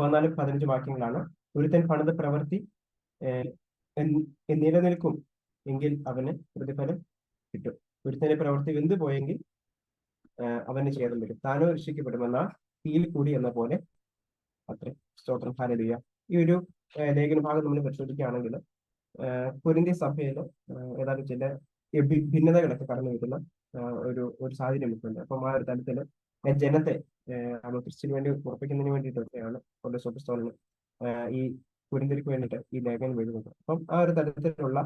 പതിനാല് പതിനഞ്ച് വാക്യങ്ങളാണ്. ഒരുത്തൻ പണിത പ്രവൃത്തി നിലനിൽക്കും എങ്കിൽ അവന് പ്രതിഫലം കിട്ടും. ഒരുത്തന്റെ പ്രവൃത്തി വെന്ത് പോയെങ്കിൽ അവന് ഛേദം വരും. താനോ രക്ഷിക്കപ്പെടുമെന്ന തീയിൽ കൂടി എന്ന പോലെ അത്ര. സ്തോത്രം. ഹാലലുയ ഈ ഒരു ലേഖന ഭാഗം നമ്മൾ പരിശോധിക്കുകയാണെങ്കിൽ പൊരിന്ത്യ സഭയിൽ ഏതാണ്ട് ചില ഭിന്നതകളൊക്കെ കടന്നു വരുന്ന ഒരു ഒരു സാഹചര്യം ഉണ്ട് അപ്പം ആ ഒരു തലത്തിൽ ജനത്തെ നമ്മൾ വേണ്ടി ഉറപ്പിക്കുന്നതിന് വേണ്ടിയിട്ടൊക്കെയാണ് ഒരു സുപ്രസ്തോലന് ഈ കുരിന്തിരിക്ക് വേണ്ടിയിട്ട് ഈ ലേഖനം എഴുതുന്നത്. അപ്പം ആ ഒരു തരത്തിലുള്ള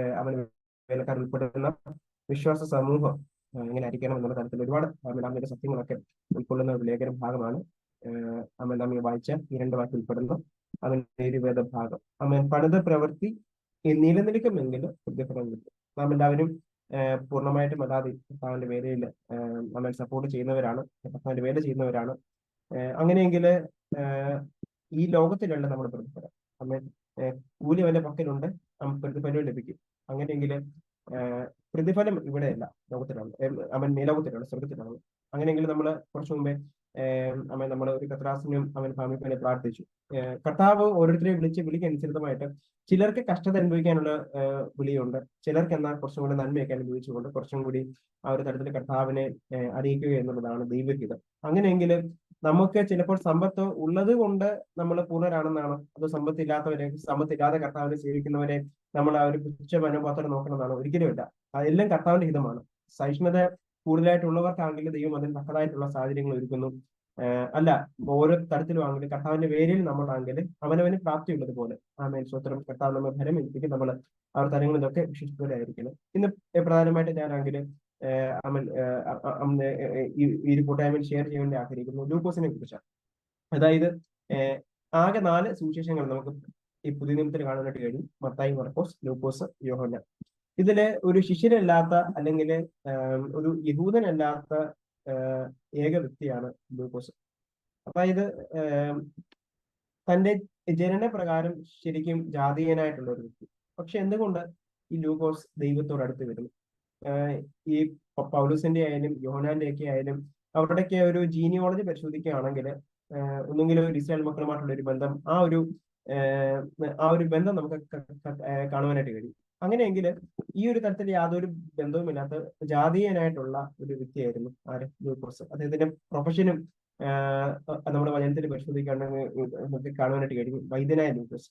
ഏഹ്, അവൻ വേലക്കാർ ഉൾപ്പെടുന്ന വിശ്വാസ സമൂഹം എങ്ങനെ ആയിരിക്കണം എന്നുള്ള തരത്തിൽ ഒരുപാട് അമലാമിയുടെ സത്യങ്ങളൊക്കെ ഉൾക്കൊള്ളുന്ന ഒരു ലേഖന ഭാഗമാണ്. അമലാമിയെ വായിച്ച ഈ രണ്ട് വാക്കിൽ ഉൾപ്പെടുന്ന അവൻ ഒരു ഭാഗം. അവൻ പണിത പ്രവൃത്തി നിലനിൽക്കുമെങ്കിൽ പ്രതിഫലം കിട്ടും. നാം എല്ലാവരും പൂർണമായിട്ടും അല്ലാതെ കർത്താവിന്റെ വേലയിൽ നമ്മൾ സപ്പോർട്ട് ചെയ്യുന്നവരാണ് കർത്താവിന്റെ വേല ചെയ്യുന്നവരാണ്. അങ്ങനെയെങ്കിൽ ഈ ലോകത്തിലല്ല നമ്മുടെ പ്രതിഫലം അമ്മ കൂലി അവന്റെ പക്കലുണ്ട് നമുക്ക് പ്രതിഫലം ലഭിക്കും. അങ്ങനെയെങ്കിൽ പ്രതിഫലം ഇവിടെയല്ല ലോകത്തിലാണ് അവൻ മേലോകത്തിലാണ് സ്വർഗത്തിലാണ് അങ്ങനെയെങ്കിൽ നമ്മൾ കുറച്ചു മുമ്പേ അവൻ നമ്മൾ ഒരു കത്രാസിനും അവൻ ഫാമിലിനെ പ്രാർത്ഥിച്ചു. കർത്താവ് ഓരോരുത്തരെയും വിളിച്ച് വിളിക്കനുസൃതമായിട്ട് ചിലർക്ക് കഷ്ടത അനുഭവിക്കാനുള്ള വിളിയുണ്ട്. ചിലർക്ക് എന്നാൽ കുറച്ചും കൂടി നന്മയൊക്കെ അനുഭവിച്ചുകൊണ്ട് കുറച്ചും കൂടി ആ ഒരു തരത്തിൽ കർത്താവിനെ അറിയിക്കുക എന്നുള്ളതാണ് ദൈവഹിതം അങ്ങനെയെങ്കിൽ നമുക്ക് ചിലപ്പോൾ സമ്പത്ത് ഉള്ളത് കൊണ്ട് നമ്മൾ പൂർണരാണെന്നാണ്? അത് അതോ സമ്പത്ത് ഇല്ലാതെ കർത്താവിനെ സേവിക്കുന്നവരെ നമ്മൾ ആ ഒരു പുച്ഛ മനോഭാവത്തോടെ നോക്കണമെന്നാണ്? ഒരിക്കലുമില്ല. അതെല്ലാം കർത്താവിന്റെ ഹിതമാണ്. സഹിഷ്ണുത കൂടുതലായിട്ടുള്ളവർക്കാണെങ്കിൽ ദൈവം അതിന് തക്കതായിട്ടുള്ള സാഹചര്യങ്ങൾ ഒരുക്കുന്നു. അല്ല ഓരോ തരത്തിലും ആണെങ്കിൽ കർത്താവിന്റെ പേരിൽ നമ്മളാണെങ്കിൽ അവനവന് പ്രാപ്തിയുള്ളത് പോലെ ആമേൻ. സ്വത്രം കർത്താവ് നമ്മൾ ഫലം ഏൽപ്പിക്കും നമ്മൾ അവർ തരങ്ങളിലൊക്കെ വിശിഷ്ടരായിരിക്കണം ഇന്ന് പ്രധാനമായിട്ട് ഞാനാണെങ്കിൽ അമൻ ഈ കൂട്ടായ്മയിൽ ഷെയർ ചെയ്യാൻ വേണ്ടി ആഗ്രഹിക്കുന്നു. ലൂക്കോസിനെ കുറിച്ചാണ്. അതായത് ആകെ നാല് സുവിശേഷങ്ങൾ നമുക്ക് ഈ പുതിയ നിയമത്തിൽ കാണാനായിട്ട് കഴിയും. മത്തായി മർക്കോസ് ലൂക്കോസ് യോഹന്ന ഇതിൽ ഒരു ശിഷ്യനല്ലാത്ത അല്ലെങ്കിൽ ഒരു യഹൂദനല്ലാത്ത ഏക വ്യക്തിയാണ് ഗ്ലൂക്കോസ്. അതായത് തന്റെ ജനന പ്രകാരം ശരിക്കും ജാതീയനായിട്ടുള്ള ഒരു വ്യക്തി. പക്ഷെ എന്തുകൊണ്ട് ഈ ലൂക്കോസ് ദൈവത്തോട് അടുത്ത് വരുന്നു ഈ പൗലൂസിന്റെ ആയാലും യോഹനാന്റെ ഒക്കെ ആയാലും അവരുടെയൊക്കെ ഒരു ജീനിയോളജി പരിശോധിക്കുകയാണെങ്കിൽ ഒന്നുകിൽ ഒരു ഇസ്രായേൽ മക്കളുമായിട്ടുള്ള ഒരു ബന്ധം ആ ഒരു ആ ഒരു ബന്ധം നമുക്ക് കാണുവാനായിട്ട് കഴിയും. അങ്ങനെയെങ്കിൽ ഈ ഒരു തരത്തിൽ യാതൊരു ബന്ധവുമില്ലാത്ത ജാതീയനായിട്ടുള്ള ഒരു വ്യക്തിയായിരുന്നു ആര്? ലൂക്കോസ് അദ്ദേഹത്തിന്റെ പ്രൊഫഷനും നമ്മുടെ വചനത്തിൽ പരിശോധിക്കുകയാണെങ്കിൽ കാണുവാനായിട്ട് കഴിയും. വൈദ്യനായ ലൂക്കോസ്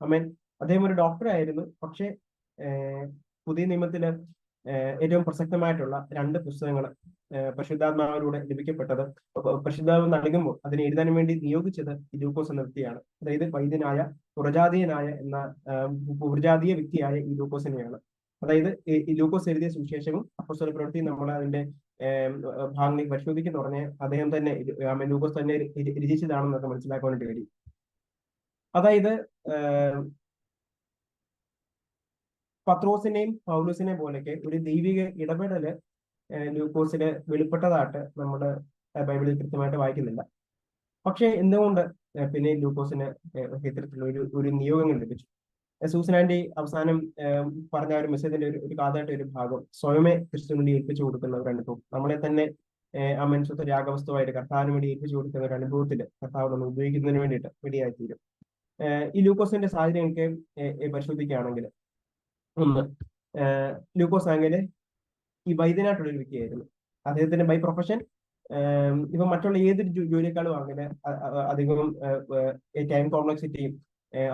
അമ്മേൻ അദ്ദേഹം ഒരു ഡോക്ടറായിരുന്നു പക്ഷെ പുതിയ നിയമത്തിൽ ഏറ്റവും പ്രസക്തമായിട്ടുള്ള രണ്ട് പുസ്തകങ്ങൾ പരിശുദ്ധാത്മാവിലൂടെ ലഭിക്കപ്പെട്ടത്. പരിശുദ്ധാത്മ നൽകുമ്പോൾ അതിനെ എഴുതാൻ വേണ്ടി നിയോഗിച്ചത് ലൂക്കോസ് എന്ന വ്യക്തിയാണ്. അതായത് വൈദ്യനായ പുറജാതീയനായ എന്ന പുറജാതീയ വ്യക്തിയായ ഈ ലൂക്കോസിനെയാണ് അതായത് ഈ ലൂക്കോസ് എഴുതിയ സുവിശേഷവും അപ്പസ്വല പ്രവൃത്തി നമ്മൾ അതിന്റെ ഭാഗങ്ങളിൽ പരിശോധിക്കുന്ന ഉടനെ അദ്ദേഹം തന്നെ ലൂക്കോസ് തന്നെ രചിച്ചതാണെന്നൊക്കെ മനസ്സിലാക്കാൻ വേണ്ടി കഴിയും. അതായത് പത്രോസിനെയും പൗലോസിനെയും പോലെയൊക്കെ ഒരു ദൈവിക ഇടപെടൽ ലൂക്കോസിന് വെളിപ്പെട്ടതായിട്ട് നമ്മുടെ ബൈബിളിൽ കൃത്യമായിട്ട് വായിക്കുന്നില്ല. പക്ഷെ എന്തുകൊണ്ട് പിന്നെ ലൂക്കോസിന് ഇത്തരത്തിലുള്ള ഒരു ഒരു നിയോഗങ്ങൾ ലഭിച്ചു? സൂസനാൻഡി അവസാനം പറഞ്ഞ ഒരു മെസ്സേജിന്റെ ഒരു ഒരു കാതായിട്ട് ഒരു ഭാഗം സ്വയമേ ക്രിസ്തുവിനെ ഏൽപ്പിച്ചു കൊടുക്കുന്ന ഒരു അനുഭവം. നമ്മളെ തന്നെ മനുഷ്യത്തെ രാഗവസ്തുവായിട്ട് കർത്താവിന് വേണ്ടി ഏൽപ്പിച്ചു കൊടുക്കുന്ന ഒരു അനുഭവത്തിൽ കർത്താവ് നമ്മൾ ഉപയോഗിക്കുന്നതിന് വേണ്ടിയിട്ട് റെഡിയായി തീരും ഈ ലൂക്കോസിന്റെ സാഹചര്യങ്ങൾക്ക് പരിശോധിക്കുകയാണെങ്കിൽ ഒന്ന്. ലൂക്കോസ് ആംഗൽ ഈ വൈദ്യനായിട്ടുള്ള ഒരു വ്യക്തിയായിരുന്നു. അദ്ദേഹത്തിന്റെ ബൈ പ്രൊഫഷൻ ഇപ്പൊ മറ്റുള്ള ഏതൊരു ജോലിയെക്കാളും അങ്ങനെ അധികം ടൈം കോംപ്ലക്സിറ്റിയും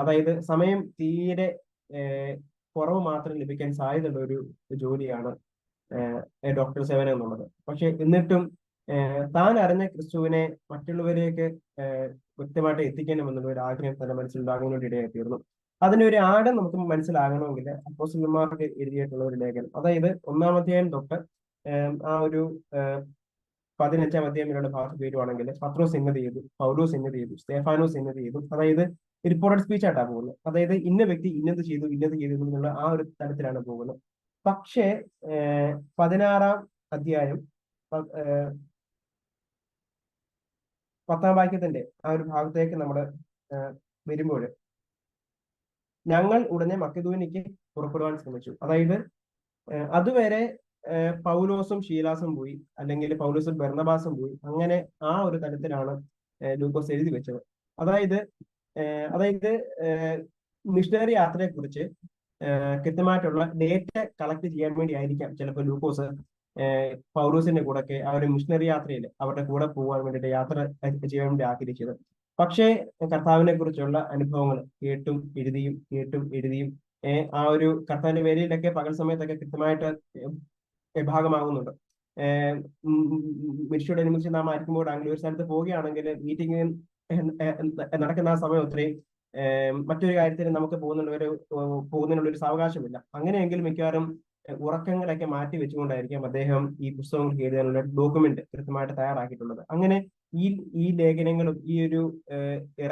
അതായത് സമയം തീരെ കുറവ് മാത്രം ലഭിക്കാൻ സാധ്യതയുള്ള ഒരു ജോലിയാണ് ഡോക്ടർ സേവനം എന്നുള്ളത്. പക്ഷെ എന്നിട്ടും താൻ അറിഞ്ഞ ക്രിസ്തുവിനെ മറ്റുള്ളവരെയൊക്കെ വ്യക്തമായിട്ട് എത്തിക്കണം എന്നുള്ള ഒരു ആഗ്രഹം തന്റെ മനസ്സിലുണ്ടാകുന്നതിനിടയായി തീർന്നു. അതിനൊരു ആഴം നമുക്ക് മനസ്സിലാകണമെങ്കിൽ അപ്പോസ്റ്റലന്മാർക്ക് എഴുതിയിട്ടുള്ള ഒരു ലേഖനം. അതായത് ഒന്നാം അധ്യായം തൊട്ട് ആ ഒരു പതിനഞ്ചാം അധ്യായം വരെയുള്ള ഭാഗത്ത് വരുവാണെങ്കിൽ പത്രോസ് എന്നത് ചെയ്തു പൗലോസ് എന്നത് ചെയ്തു സ്റ്റേഫാനോ എന്നത് ചെയ്തു. അതായത് റിപ്പോർട്ടഡ് സ്പീച്ച് ആയിട്ടാണ് പോകുന്നത്. അതായത് ഇന്ന വ്യക്തി ഇന്നത് ചെയ്തു ഇന്നത് ചെയ്തു എന്നുള്ള ആ ഒരു തലത്തിലാണ് പോകുന്നത്. പക്ഷേ പതിനാറാം അധ്യായം പത്താം വാക്യത്തിന്റെ ആ ഒരു ഭാഗത്തേക്ക് നമ്മൾ വരുമ്പോൾ ഞങ്ങൾ ഉടനെ മക്കതൂനിക്ക് പുറപ്പെടുവാൻ ശ്രമിച്ചു. അതായത് അതുവരെ പൗലോസും ഷീലാസും പോയി അല്ലെങ്കിൽ പൗലോസും ഭരണബാസും പോയി അങ്ങനെ ആ ഒരു തലത്തിലാണ് ലൂക്കോസ് എഴുതി വെച്ചത്. അതായത് അതായത് മിഷണറി യാത്രയെ കുറിച്ച് കൃത്യമായിട്ടുള്ള ഡേറ്റ കളക്ട് ചെയ്യാൻ വേണ്ടി ആയിരിക്കാം ചിലപ്പോൾ ലൂക്കോസ് പൗലോസിന്റെ കൂടെ കൂടെ ആ ഒരു മിഷണറി യാത്രയിൽ അവരുടെ കൂടെ പോകാൻ വേണ്ടിയിട്ട് യാത്ര ചെയ്യാൻ വേണ്ടി ആഗ്രഹിച്ചത്. പക്ഷേ കർത്താവിനെ കുറിച്ചുള്ള അനുഭവങ്ങൾ കേട്ടും എഴുതിയും കേട്ടും എഴുതിയും ആ ഒരു കർത്താവിന്റെ വേലയിലൊക്കെ പകൽ സമയത്തൊക്കെ കൃത്യമായിട്ട് വിഭാഗമാകുന്നുണ്ട് ഭാഗമാകുന്നുണ്ട്. ഏഹ് മിനിസ്റ്റോടനുബന്ധിച്ച് നാം ആയിരിക്കുമ്പോൾ ആംഗ്ലൂർ സ്ഥലത്ത് പോവുകയാണെങ്കിൽ മീറ്റിംഗ് നടക്കുന്ന ആ സമയം ഒത്തിരിയും മറ്റൊരു കാര്യത്തിന് നമുക്ക് പോകുന്നുള്ള ഒരു പോകുന്നതിനുള്ള ഒരു സാവകാശമില്ല. അങ്ങനെയെങ്കിൽ മിക്കവാറും ഉറക്കങ്ങളൊക്കെ മാറ്റി വെച്ചുകൊണ്ടായിരിക്കും അദ്ദേഹം ഈ പുസ്തകങ്ങൾ എഴുതാനുള്ള ഡോക്യുമെന്റ് കൃത്യമായിട്ട് തയ്യാറാക്കിയിട്ടുള്ളത്. അങ്ങനെ ഈ ഈ ലേഖനങ്ങളും ഈ ഒരു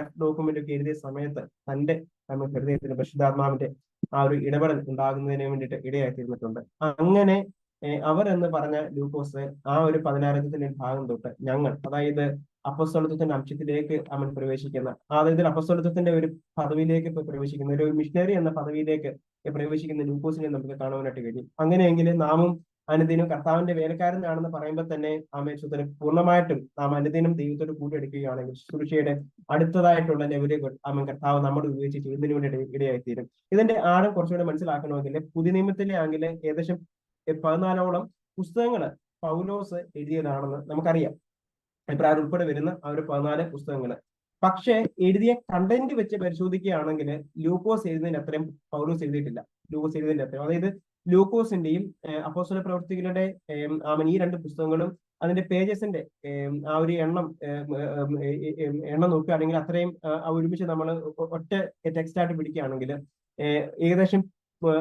റഫ് ഡോക്യുമെന്റ് ഒക്കെ എഴുതിയ സമയത്ത് തന്റെ നമ്മുടെ ഹൃദയത്തിന് പരിശുദ്ധാത്മാവിന്റെ ആ ഒരു ഇടപെടൽ ഉണ്ടാകുന്നതിന് വേണ്ടിയിട്ട് ഇടയായി തീർന്നിട്ടുണ്ട്. അങ്ങനെ അവർ എന്ന് പറഞ്ഞ ലൂക്കോസ് ആ ഒരു പതിനായിരത്തിന്റെ ഭാഗം തൊട്ട് ഞങ്ങൾ അതായത് അപ്പസ്വലത്വത്തിന്റെ അംശത്തിലേക്ക് അവൻ പ്രവേശിക്കുന്ന അതായത് അപ്പസ്തോലത്വത്തിന്റെ ഒരു പദവിയിലേക്ക് പ്രവേശിക്കുന്ന ഒരു മിഷനറി എന്ന പദവിയിലേക്ക് പ്രവേശിക്കുന്ന ലൂക്കോസിനെ നമുക്ക് കാണുവാനായിട്ട് കഴിയും. അങ്ങനെയെങ്കിൽ നാമും അനുദിനം കർത്താവിന്റെ വേലക്കാരനാണെന്ന് പറയുമ്പോൾ തന്നെ ആമേശ്വരത്തിന് പൂർണമായിട്ടും നാം അനുദിനം ദൈവത്തോട് കൂട്ടിയെടുക്കുകയാണെങ്കിൽ ശുശ്രൂഷയുടെ അടുത്തതായിട്ടുള്ള ലെവലുകൾ ആമൻ. കർത്താവ് നമ്മുടെ ഉപയോഗിച്ച് ചെയ്യുന്നതിന് വേണ്ടി ഇടയായിത്തീരും. ഇതിന്റെ ആഴം കുറച്ചുകൂടെ മനസ്സിലാക്കണമെങ്കിൽ പുതിയ നിയമത്തിലെ ആങ്കിൽ ഏകദേശം പതിനാലോളം പുസ്തകങ്ങൾ പൗലോസ് എഴുതിയതാണെന്ന് നമുക്കറിയാം. അഭിപ്രായം ഉൾപ്പെടെ വരുന്ന ആ ഒരു പതിനാല് പുസ്തകങ്ങൾ പക്ഷേ എഴുതിയ കണ്ടന്റ് വെച്ച് പരിശോധിക്കുകയാണെങ്കിൽ ലൂക്കോസ് എഴുതുന്നതിന് അത്രയും പൗലോസ് എഴുതിയിട്ടില്ല. ലൂക്കോസ് എഴുതുന്നതിന്റെ അത്രയും. അതായത് ലൂക്കോസിന്റെയും അപ്പോസ്തല പ്രവർത്തികളുടെ ആമൻ ഈ രണ്ട് പുസ്തകങ്ങളും അതിന്റെ പേജസിന്റെ ആ ഒരു എണ്ണം എണ്ണം നോക്കുകയാണെങ്കിൽ അത്രയും ഒരുമിച്ച് നമ്മൾ ഒറ്റ ടെക്സ്റ്റായിട്ട് പിടിക്കുകയാണെങ്കിൽ ഏകദേശം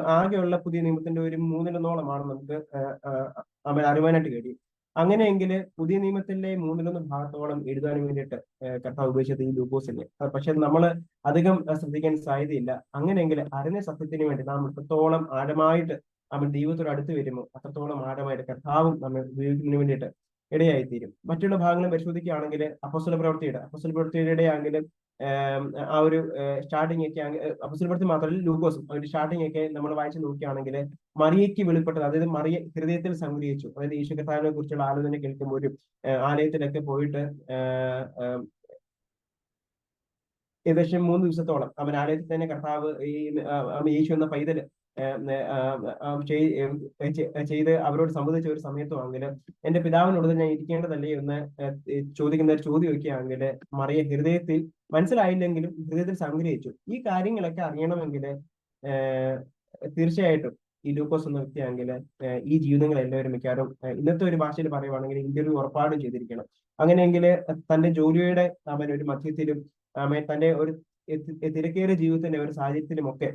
ആകെയുള്ള പുതിയ നിയമത്തിന്റെ ഒരു മൂന്നിലൊന്നോളമാണ് നമുക്ക് അവൻ അറിവാനായിട്ട് കഴിയും അങ്ങനെയെങ്കിൽ പുതിയ നിയമത്തിലെ മൂന്നിലൊന്ന് ഭാഗത്തോളം എഴുതാൻ വേണ്ടിയിട്ട് കർത്താവ് ഉപയോഗിച്ചത് ഈ ലൂക്കോസിനെ. പക്ഷെ നമ്മൾ അധികം ശ്രദ്ധിക്കാൻ സാധ്യതയില്ല. അങ്ങനെയെങ്കിൽ അറിഞ്ഞ സത്യത്തിന് വേണ്ടി നാം എത്രത്തോളം ആഴമായിട്ട് നമ്മൾ ദൈവത്തോട് അടുത്ത് വരുമോ അത്രത്തോളം ആഴമായിട്ട് കർത്താവും നമ്മൾ ഉപയോഗിക്കുന്നതിന് വേണ്ടിയിട്ട് ഇടയായിത്തീരും. മറ്റുള്ള ഭാഗങ്ങളും പരിശോധിക്കുകയാണെങ്കിൽ അപ്പസ്വല പ്രവൃത്തിയുടെ അപ്പസ്വല പ്രവൃത്തിയുടെ ആണെങ്കിലും ആ ഒരു സ്റ്റാർട്ടിംഗ് ഒക്കെ അപ്പസ്വല പ്രവൃത്തി മാത്രമല്ല ലൂക്കോസും അതിന്റെ സ്റ്റാർട്ടിംഗ് ഒക്കെ നമ്മൾ വായിച്ച് നോക്കുകയാണെങ്കിൽ മറിയയ്ക്ക് വെളിപ്പെട്ടത് അതായത് മറിയ ഹൃദയത്തിൽ സംഗ്രഹിച്ചു അതായത് ഈശോ കർത്താവിനെ കുറിച്ചുള്ള ആലോചന കേൾക്കുമ്പോൾ ഒരു ആലയത്തിലൊക്കെ പോയിട്ട് ഏകദേശം മൂന്ന് ദിവസത്തോളം അവൻ ആലയത്തിൽ തന്നെ കർത്താവ് ഈ യേശു എന്ന പൈതൽ ചെയ്ത് അവരോട് സംബന്ധിച്ച ഒരു സമയത്തുമാണെങ്കിൽ എന്റെ പിതാവിനോട് ഞാൻ ഇരിക്കേണ്ടതല്ലേ എന്ന് ചോദിക്കുന്ന ഒരു ചോദ്യം വയ്ക്കുകയാണെങ്കിൽ മറിയ ഹൃദയത്തിൽ മനസ്സിലായില്ലെങ്കിലും ഹൃദയത്തിൽ സംഗ്രഹിച്ചു. ഈ കാര്യങ്ങളൊക്കെ അറിയണമെങ്കിൽ തീർച്ചയായിട്ടും ഈ ലൂക്കോസ് എന്ന വ്യക്തിയാണെങ്കിൽ ഈ ജീവിതങ്ങൾ എല്ലാവരും മിക്കവാറും ഇന്നത്തെ ഒരു ഭാഷയിൽ പറയുവാണെങ്കിൽ ഇന്റർവ്യൂ ഉറപ്പാടും ചെയ്തിരിക്കണം. അങ്ങനെയെങ്കിൽ തന്റെ ജോലിയുടെ അവൻ ഒരു മധ്യത്തിലും തന്റെ ഒരു തിരക്കേറിയ ജീവിതത്തിന്റെ ഒരു സാഹചര്യത്തിലും ഒക്കെ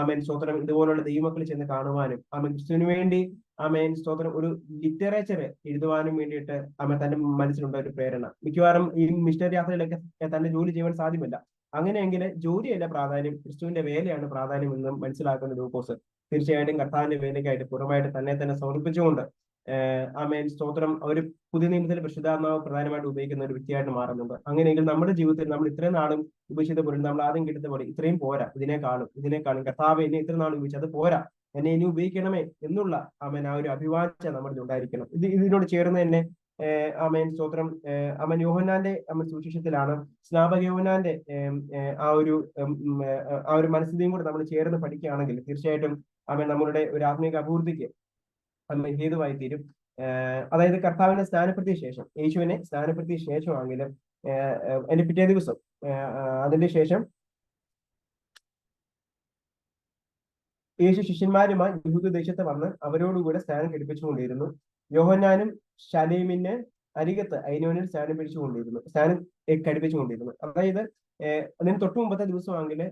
ആമേൻ സ്തോത്രം. ഇതുപോലുള്ള ദൈവമക്കൾ ചെന്ന് കാണുവാനും ആമേൻ ക്രിസ്തുവിന് വേണ്ടി ആമേൻ സ്തോത്രം ഒരു ലിറ്ററേച്ചർ എഴുതുവാനും വേണ്ടിയിട്ട് ആമേൻ തന്റെ മനസ്സിലുണ്ട ഒരു പ്രേരണ. മിക്കവാറും ഈ മിഷണറി യാത്രയിലൊക്കെ തന്റെ ജോലി ചെയ്യാൻ സാധ്യമല്ല. അങ്ങനെയെങ്കിൽ ജോലിയല്ല പ്രാധാന്യം ക്രിസ്തുവിന്റെ വേലയാണ് പ്രാധാന്യം എന്ന് മനസ്സിലാക്കുന്ന ലൂക്കോസ് തീർച്ചയായിട്ടും കർത്താവിന്റെ വേലയ്ക്കായിട്ട് പൂർണമായിട്ട് തന്നെ തന്നെ സമർപ്പിച്ചുകൊണ്ട് ആമേൻ സ്തോത്രം ഒരു പുതിയ നിയമത്തിൽ പരിശുദ്ധാത്മാവ് പ്രധാനമായിട്ട് ഉപയോഗിക്കുന്ന ഒരു വ്യക്തിയായിട്ട് മാറുന്നുണ്ട്. അങ്ങനെയെങ്കിൽ നമ്മുടെ ജീവിതത്തിൽ നമ്മൾ ഇത്രയും നാളും ഉപയോഗിച്ചത് പോലെ നമ്മൾ ആദ്യം കിട്ടുന്ന പോലെ ഇത്രയും പോരാ. ഇതിനെ കാണും ഇതിനെ കാണും കർത്താവ് എന്നെ ഇത്ര നാളും ഉപയോഗിച്ചത് പോരാ. എന്നെ ഇനി ഉപയോഗിക്കണമേ എന്നുള്ള ആമേൻ ആ ഒരു അഭിവാച്യ നമ്മുടെ ഉണ്ടായിരിക്കണം. ഇത് ഇതിനോട് ചേർന്ന് തന്നെ ആമേൻ സ്തോത്രം അമൻ യോഹനാന്റെ അമൻ സുവിശേഷത്തിലാണ് സ്നാപക യോഹനാന്റെ ആ ഒരു ആ ഒരു മനസ്സിനെയും കൂടെ നമ്മൾ ചേർന്ന് പഠിക്കുകയാണെങ്കിൽ തീർച്ചയായിട്ടും അവൻ നമ്മളുടെ ഒരു ആത്മീയ അഭിവൃദ്ധിക്ക് അമ്മ ഹേതുവായി തീരും അതായത് കർത്താവിനെ സ്നാനപ്പെടുത്തിയ ശേഷം യേശുവിനെ സ്നാനപ്പെടുത്തിയ ശേഷമാണെങ്കിലും എന്റെ പിറ്റേ ദിവസം അതിന്റെ ശേഷം യേശു ശിഷ്യന്മാരുമായി യഹൂദ ദേശത്ത് വന്ന് അവരോടുകൂടെ സ്നാനം കെടുപ്പിച്ചുകൊണ്ടിരുന്നു യോഹന്നാനും ശലീമിന് അരികത്ത് അയിനോനിൽ സ്നാനം പിടിച്ചുകൊണ്ടിരുന്നു സ്നാനം കടുപ്പിച്ചുകൊണ്ടിരുന്നു അതായത് അതിന് തൊട്ടു മുമ്പത്തെ ദിവസമാണെങ്കിൽ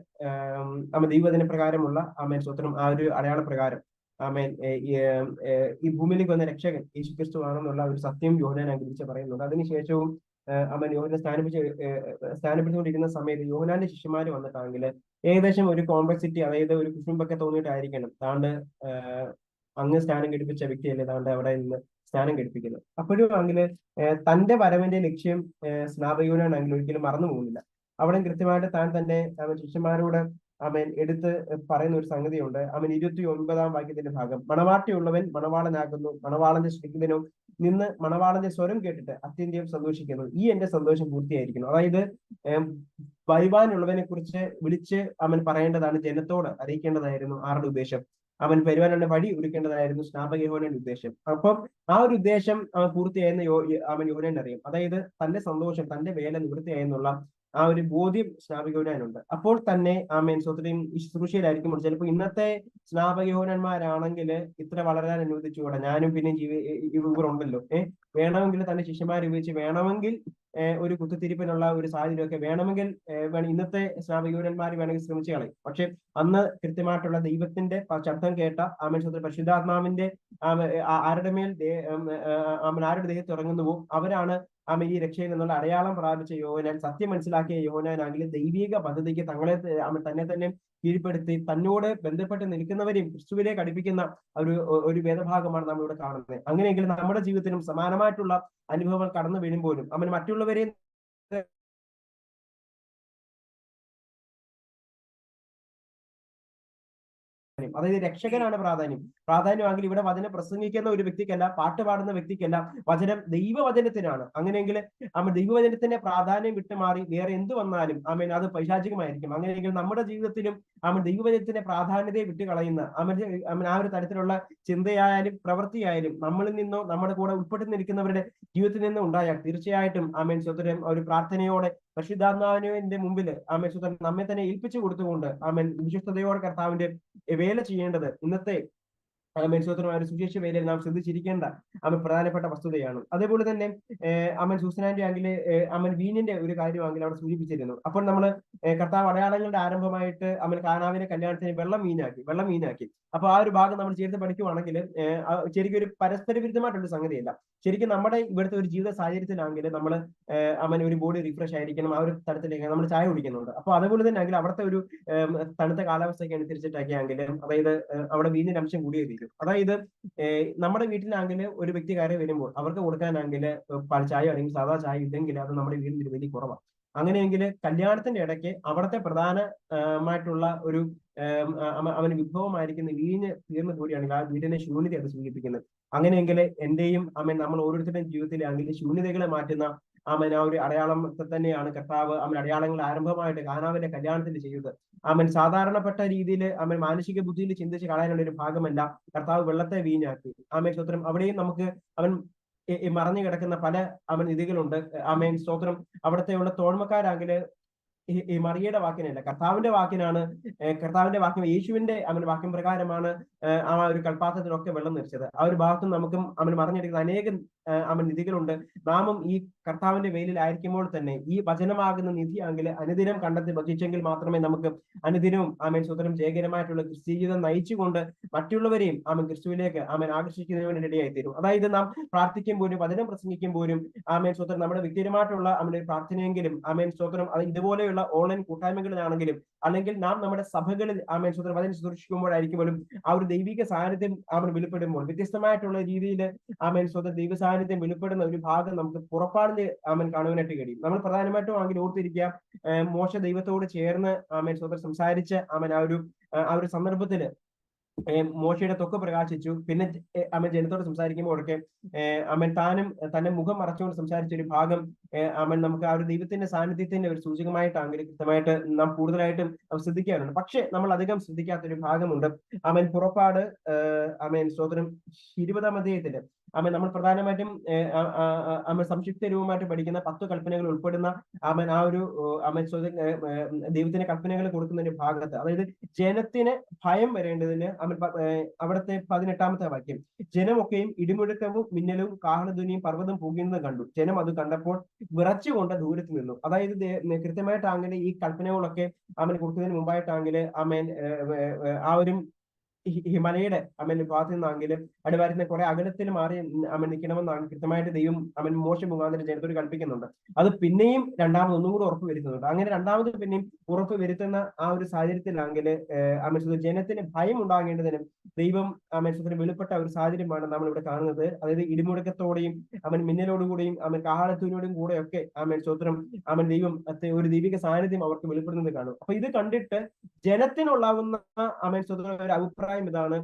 അമ്മ ദൈവദിന പ്രകാരമുള്ള അമ്മ സ്വത്രം ആ ഒരു അടയാള പ്രകാരം ആമേൻ. ഈ ഭൂമിയിലേക്ക് വന്ന രക്ഷകൻ യേശു ക്രിസ്തു ആണെന്നുള്ള ഒരു സത്യം യോഹനാൻ അംഗീകരിച്ച് പറയുന്നുണ്ട്. അതിനുശേഷവും അവൻ യോഹനെ സ്ഥാനിപ്പിച്ച് സ്ഥാനപ്പെടുത്തിക്കൊണ്ടിരിക്കുന്ന സമയത്ത് യോഹനാന്റെ ശിഷ്യന്മാർ വന്നിട്ടാണെങ്കിൽ ഏകദേശം ഒരു കോംപ്ലക്സിറ്റി അതായത് ഒരു കുഷുമ്പൊക്കെ തോന്നിയിട്ടായിരിക്കണം താണ്ട് അങ്ങ് സ്നാനം കെടുപ്പിച്ച വ്യക്തിയല്ലേ താണ്ട് അവിടെ നിന്ന് സ്നാനം കെടുപ്പിക്കുന്നത് അപ്പോഴും ആണെങ്കിൽ തന്റെ വരവിന്റെ ലക്ഷ്യം സ്നാപയോനാണെങ്കിൽ ഒരിക്കലും മറന്നു പോകുന്നില്ല. അവിടെ കൃത്യമായിട്ട് താൻ തന്റെ ശിഷ്യന്മാരോട് അവൻ എടുത്ത് പറയുന്ന ഒരു സംഗതിയുണ്ട്. അവൻ ഇരുപത്തി ഒൻപതാം വാക്യത്തിന്റെ ഭാഗം. മണവാട്ടിയുള്ളവൻ മണവാളനാകുന്നു. മണവാളന്റെ സ്നേഹിതനും നിന്ന് മണവാളന്റെ സ്വരം കേട്ടിട്ട് അത്യന്തം സന്തോഷിക്കുന്നു. ഈ എന്റെ സന്തോഷം പൂർത്തിയായിരിക്കുന്നു. അതായത് വരുവാനുള്ളവനെ കുറിച്ച് വിളിച്ച് അവൻ പറയേണ്ടതാണ് ജനത്തോട് അറിയിക്കേണ്ടതായിരുന്നു ആരുടെ ഉദ്ദേശം. അവൻ വരുവാനുള്ള വഴി ഒരുക്കേണ്ടതായിരുന്നു സ്നാപകയോനയുടെ ഉദ്ദേശം. അപ്പം ആ ഒരു ഉദ്ദേശം അവൻ പൂർത്തിയായെന്ന് അവൻ യോഹനൻ അറിയും അതായത് തന്റെ സന്തോഷം തന്റെ വേല നിവൃത്തിയായെന്നുള്ള ആ ഒരു ബോധ്യം സ്നാപകയോഹനാനുണ്ട് അപ്പോൾ തന്നെ ആ മേൻ ശുശ്രൂഷയിലായിരിക്കും ചിലപ്പോൾ ഇന്നത്തെ സ്നാപകയോഹനന്മാരാണെങ്കിൽ ഇത്ര വളരാൻ അനുവദിച്ചുകൂടാ ഞാനും പിന്നെ ജീവി ഇവർ ഉണ്ടല്ലോ. ഏഹ് വേണമെങ്കിൽ തന്നെ ശിഷ്യന്മാരെ ഉപയോഗിച്ച് വേണമെങ്കിൽ ഒരു കുത്തിത്തിരിപ്പിനുള്ള ഒരു സാഹചര്യമൊക്കെ വേണമെങ്കിൽ ഇന്നത്തെ സ്നാപകയൂരന്മാർ വേണമെങ്കിൽ ശ്രമിച്ചു കളയും. പക്ഷെ അന്ന് കൃത്യമായിട്ടുള്ള ദൈവത്തിന്റെ ശബ്ദം കേട്ട ആമേശ്വര പരിശുദ്ധാത്മാവിന്റെ ആരുടെ മേൽ ആരുടെ ദേഹത്ത് ഇറങ്ങുന്നുവോ അവരാണ് ആമ ഈ രക്ഷയിൽ നിന്നുള്ള അടയാളം പ്രാപിച്ച യോഹനാൻ സത്യം മനസ്സിലാക്കിയ യോഹനാനാണെങ്കിൽ ദൈവിക പദ്ധതിക്ക് തങ്ങളെ തന്നെ തന്നെ കീഴ്പ്പെടുത്തി തന്നോട് ബന്ധപ്പെട്ട് നിൽക്കുന്നവരെയും ക്രിസ്തുവിനെ കടിപ്പിക്കുന്ന ഒരു ഒരു വേദഭാഗമാണ് നമ്മൾ ഇവിടെ കാണുന്നത്. അങ്ങനെയെങ്കിൽ നമ്മുടെ ജീവിതത്തിനും സമാനമായിട്ടുള്ള അനുഭവങ്ങൾ കടന്നു വീഴുമ്പോഴും അവൻ മറ്റുള്ളവരെ അതായത് രക്ഷകനാണ് പ്രാധാന്യം. പ്രാധാന്യമാണെങ്കിൽ ഇവിടെ വചനം പ്രസംഗിക്കുന്ന ഒരു വ്യക്തിക്കല്ല പാട്ട് പാടുന്ന വ്യക്തിക്കല്ല വചനം ദൈവവചനത്തിനാണ്. അങ്ങനെയെങ്കിൽ ആമേ ദൈവവചനത്തിന്റെ പ്രാധാന്യം വിട്ടുമാറി വേറെ എന്ത് വന്നാലും ആമേൻ അത് പൈശാചികമായിരിക്കും. അങ്ങനെയെങ്കിൽ നമ്മുടെ ജീവിതത്തിലും ആമേ ദൈവവചനത്തിന്റെ പ്രാധാന്യതയെ വിട്ടുകളയുന്ന കളയുന്ന ആ ഒരു തരത്തിലുള്ള ചിന്തയായാലും പ്രവൃത്തിയായാലും നമ്മളിൽ നിന്നോ നമ്മുടെ കൂടെ ഉൾപ്പെട്ടു നിൽക്കുന്നവരുടെ ജീവിതത്തിൽ നിന്നോ ഉണ്ടായാൽ തീർച്ചയായിട്ടും ആമേൻ സ്വതരം ഒരു പ്രാർത്ഥനയോടെ പരിശുദ്ധാത്മാവിന്റെ മുമ്പിൽ ആമേ സുതൻ നമ്മെ തന്നെ ഏൽപ്പിച്ചു കൊടുത്തുകൊണ്ട് ആമേൻ വിശ്വസ്തയോടെ കർത്താവിന്റെ വേല ചെയ്യേണ്ടത് ഇന്നത്തെ മെൻസോത്രമായ സുശേഷ വേലയിൽ നാം ശ്രദ്ധിച്ചിരിക്കേണ്ട അവൻ പ്രധാനപ്പെട്ട വസ്തുതയാണ്. അതേപോലെ തന്നെ അമൻ സൂസനാന്റെ ആങ്കിൽ അമൻ വീഞ്ഞിന്റെ ഒരു കാര്യമാണെങ്കിൽ അവിടെ സൂചിപ്പിച്ചിരുന്നു. അപ്പോൾ നമ്മൾ കർത്താവ് അടയാളങ്ങളുടെ ആരംഭമായിട്ട് അമൻ കാനാവിനെ കല്യാണത്തിന് വെള്ളം മീനാക്കി വെള്ളം മീനാക്കി അപ്പൊ ആ ഒരു ഭാഗം നമ്മൾ ചേർത്ത് പഠിക്കുവാണെങ്കിൽ ശരിക്കും ഒരു പരസ്പര വിരുദ്ധമായിട്ടുള്ള സംഗതിയല്ല. ശരിക്കും നമ്മുടെ ഇവിടുത്തെ ഒരു ജീവിത സാഹചര്യത്തിലാണെങ്കിൽ നമ്മൾ അമൻ ഒരു ബോഡി റിഫ്രഷ് ആയിരിക്കണം ആ ഒരു തരത്തിലേക്ക് നമ്മൾ ചായ കുടിക്കുന്നുണ്ട്. അപ്പൊ അതുപോലെ തന്നെ ആണെങ്കിൽ അവിടുത്തെ ഒരു തണുത്ത കാലാവസ്ഥയ്ക്ക് അനുസരിച്ചിട്ടൊക്കെ ആണെങ്കിലും അതായത് അവിടെ വീഞ്ഞിന്റെ അംശം കൂടിയേ അതായത് നമ്മുടെ വീട്ടിലാണെങ്കിൽ ഒരു വ്യക്തി കയറി വരുമ്പോൾ അവർക്ക് കൊടുക്കാനാണെങ്കിൽ ചായ അല്ലെങ്കിൽ സാധാ ചായ ഇല്ലെങ്കിൽ അത് നമ്മുടെ വീടിന്റെ വലിയ കുറവാണ്. അങ്ങനെയെങ്കിൽ കല്യാണത്തിന്റെ ഇടയ്ക്ക് അവിടുത്തെ പ്രധാനമായിട്ടുള്ള ഒരു അവന് വിഭവമായിരിക്കുന്ന വീഞ്ഞ് തീർന്നു കൂടിയാണെങ്കിൽ ആ വീടിനെ ശൂന്യത അത് സൂചിപ്പിക്കുന്നത്. അങ്ങനെയെങ്കിൽ എന്റെയും അമ്മ നമ്മൾ ഓരോരുത്തരുടെയും ജീവിതത്തിലാണെങ്കിൽ ശൂന്യതകളെ മാറ്റുന്ന അവൻ ആ ഒരു അടയാളത്തെ തന്നെയാണ് കർത്താവ് അവൻ അടയാളങ്ങൾ ആരംഭമായിട്ട് കാനാവിന്റെ കല്യാണത്തിൽ ചെയ്യുന്നത് അവൻ സാധാരണപ്പെട്ട രീതിയിൽ അവൻ മാനസിക ബുദ്ധിയിൽ ചിന്തിച്ച് കളയാനുള്ള ഒരു ഭാഗമല്ല കർത്താവ് വെള്ളത്തെ വീഞ്ഞാക്കി. ആമേൻ. സ്തോത്രം. അവിടെയും നമുക്ക് അവൻ മറഞ്ഞു കിടക്കുന്ന പല അവൻ നിധികളുണ്ട്. ആമേൻ. സ്തോത്രം. അവിടത്തെയുള്ള തോഴ്മക്കാരാങ്കിൽ ഈ മറിയയുടെ വാക്കിനല്ല കർത്താവിന്റെ വാക്കിനാണ് കർത്താവിന്റെ വാക്യം യേശുവിന്റെ അവന്റെ വാക്യം പ്രകാരമാണ് ആ ഒരു കൽപ്പാത്രത്തിലൊക്കെ വെള്ളം നിറച്ചത്. ആ ഒരു ഭാഗത്തും നമുക്കും അവൻ മറിഞ്ഞെടുക്കുന്ന അനേകം അവൻ നിധികളുണ്ട്. നാമും ഈ കർത്താവിന്റെ വെയിലായിരിക്കുമ്പോൾ തന്നെ ഈ വചനമാകുന്ന നിധി നിധിയാണെങ്കിൽ അനുദിനം കണ്ടെത്തി ഭക്ഷിച്ചെങ്കിൽ മാത്രമേ നമുക്ക് അനുദിനവും ആമേൻ സ്വതന്ത്രം ജയകരമായിട്ടുള്ള ജീവിതം നയിച്ചുകൊണ്ട് മറ്റുള്ളവരെയും ആമൻ ക്രിസ്തുവിലേക്ക് ആമൻ ആകർഷിക്കുന്നതിന് ഇടയായി തീരും അതായത് നാം പ്രാർത്ഥിക്കുമ്പോഴും വചനം പ്രസംഗിക്കുമ്പോഴും ആമേൻ സ്വതന്ത്രം നമ്മുടെ വ്യക്തിപരമായിട്ടുള്ള അവന്റെ പ്രാർത്ഥനയെങ്കിലും ആമേൻ സ്വതന്ത്രം അത് ഇതുപോലെയുള്ള ഓൺലൈൻ കൂട്ടായ്മകളിലാണെങ്കിലും അല്ലെങ്കിൽ നാം നമ്മുടെ സഭകളിൽ ആമേൻ സ്വതന്ത്രം വചനം സൂക്ഷിക്കുമ്പോഴായിരിക്കും ആ ഒരു ദൈവിക സാന്നിധ്യം അവൻ വെളിപ്പെടുമ്പോൾ വ്യത്യസ്തമായിട്ടുള്ള രീതിയിൽ ആമേൻ സ്വതം ദൈവ സാന്നിധ്യം വെളിപ്പെടുന്ന ഒരു ഭാഗം നമുക്ക് പുറപ്പാടിന് ആമൻ കാണുവാനായിട്ട് കഴിയും. നമ്മൾ പ്രധാനമായിട്ടും ആണെങ്കിൽ ഓർത്തിരിക്കുക മോശ ദൈവത്തോട് ചേർന്ന് ആമൻ സ്വതന്ത്ര സംസാരിച്ച് ആമൻ ആ ഒരു ആ ഒരു സന്ദർഭത്തിൽ മോശയുടെ തൊക്ക് പ്രകാശിച്ചു. പിന്നെ അമ്മൻ ജനത്തോട് സംസാരിക്കുമ്പോഴൊക്കെ അമ്മൻ താനും തന്നെ മുഖം മറച്ചുകൊണ്ട് സംസാരിച്ച ഒരു ഭാഗം അമ്മൻ നമുക്ക് ആ ഒരു ദൈവത്തിന്റെ സാന്നിധ്യത്തിന്റെ ഒരു സൂചകമായിട്ടാണെങ്കിൽ കൃത്യമായിട്ട് നാം കൂടുതലായിട്ടും ശ്രദ്ധിക്കാറുണ്ട്. പക്ഷെ നമ്മൾ അധികം ശ്രദ്ധിക്കാത്ത ഒരു ഭാഗമുണ്ട്. അമ്മൻ പുറപ്പാട് അമ്മൻ സ്വതന്ത്രം ഇരുപതാം അധ്യായത്തിൽ അവൻ നമ്മൾ പ്രധാനമായിട്ടും ആമേ സംക്ഷിപ്ത രൂപമായിട്ട് പഠിക്കുന്ന പത്ത് കൽപ്പനകൾ ഉൾപ്പെടുന്ന ആമൻ ആ ഒരു ആമേ ദൈവത്തിന്റെ കൽപ്പനകൾ കൊടുക്കുന്ന ഒരു ഭാഗത്ത് അതായത് ജനത്തിന് ഭയം വരേണ്ടതിന് ആമൻ അവിടുത്തെ പതിനെട്ടാമത്തെ വാക്യം ജനമൊക്കെയും ഇടിമുഴക്കവും മിന്നലും കാഹളധ്വനിയും പർവതം പോകുന്നത് കണ്ടു. ജനം അത് കണ്ടപ്പോൾ വിറച്ചുകൊണ്ട് ദൂരത്ത് നിന്നു. അതായത് കൃത്യമായിട്ട് അങ്ങനെ ഈ കൽപ്പനകളൊക്കെ ആമൻ കൊടുക്കുന്നതിന് മുമ്പായിട്ടാണെങ്കിൽ അവൻ ആ ഒരു ഹി- ഹിമാലയയുടെ അവൻ ഭാഗത്ത് നിന്നാണെങ്കിലും അടിവാരത്തിന് കുറെ അകലത്തിൽ മാറി അവൻ നിൽക്കണമെന്നാണ് കൃത്യമായിട്ട് ദൈവം അവൻ മോശം മുഖാന്തരം ജനത്തോട് കൽപ്പിക്കുന്നുണ്ട്. അത് പിന്നെയും രണ്ടാമത് ഒന്നും കൂടെ ഉറപ്പ് വരുത്തുന്നുണ്ട്. അങ്ങനെ രണ്ടാമത് പിന്നെയും ഉറപ്പ് വരുത്തുന്ന ആ ഒരു സാഹചര്യത്തിലാണെങ്കിൽ അമേശ്വര ജനത്തിന് ഭയം ഉണ്ടാകേണ്ടതിനും ദൈവം അവൻ വെളിപ്പെട്ട ഒരു സാഹചര്യമാണ് നമ്മൾ ഇവിടെ കാണുന്നത്. അതായത് ഇടിമുടക്കത്തോടെയും അവൻ മിന്നലോടുകൂടിയും അവൻ കൂടെ കൂടെയൊക്കെ അവൻ സ്വത്രം അവൻ ദൈവം ഒരു ദൈവിക സാന്നിധ്യം അവർക്ക് വെളിപ്പെടുന്നത് കാണും. അപ്പൊ ഇത് കണ്ടിട്ട് ജനത്തിനുള്ളാവുന്ന അവൻ ഒരു അഭിപ്രായം ഇതാണ്.